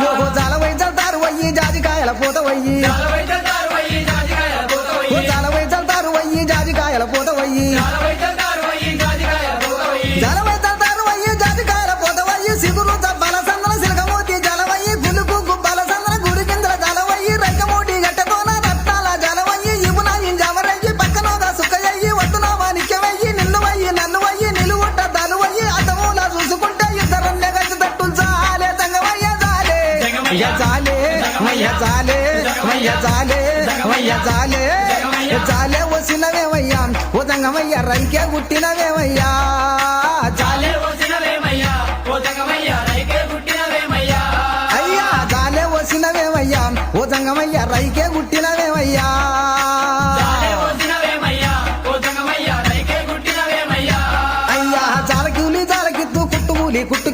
ఓహో జాలవై చల్తారు వయ్యి జాజికాయల పూత వయ్యి. వయ్యి జాజికాయల పూత వయ్యి. జాలవై చల్తారు వయ్యి జాజికాయల పూత వయ్యి. వయ్య చాలే వయ్య చాలే వయ్య చాలే వయ్య చాలే చాలే వసినవేవయ్యా ఉదంగమయ్య రైకే గుట్టినవేవయ్యా చాలే వసినవేమయ్యా ఉదంగమయ్య రైకే గుట్టినవేమయ్యా అయ్యా చాలే వసినవేమయ్యా ఉదంగమయ్య రైకే గుట్టినవేమయ్యా అయ్యా చాలకివులి చాలకిత్తు కుట్టుకూలి కుట్టు